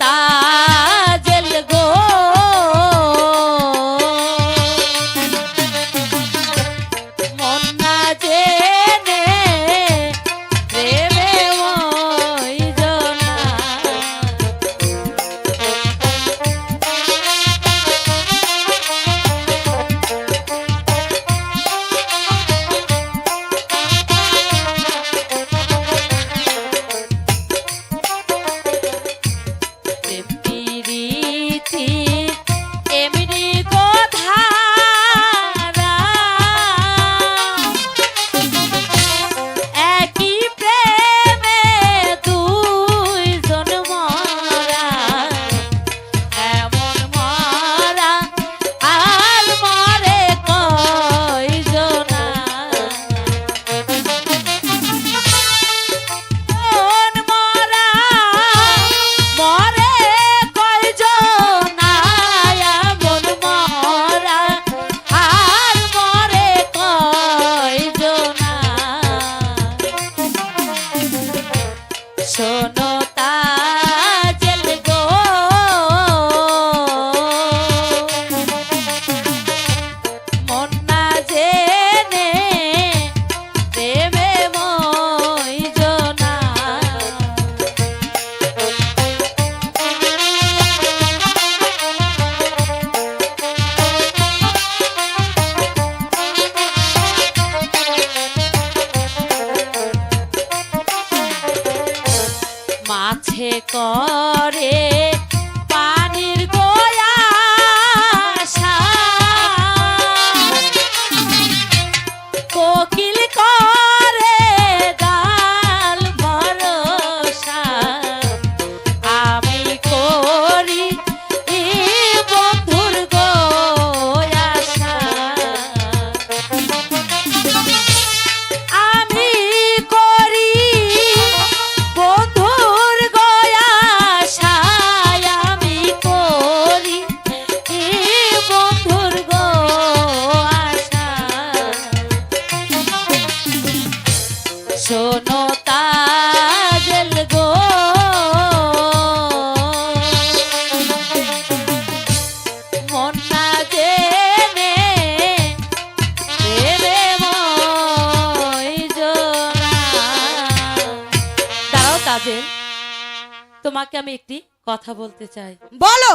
তার আছে করে। কাজে তোমাকে আমি একটি কথা বলতে চাই। বলো!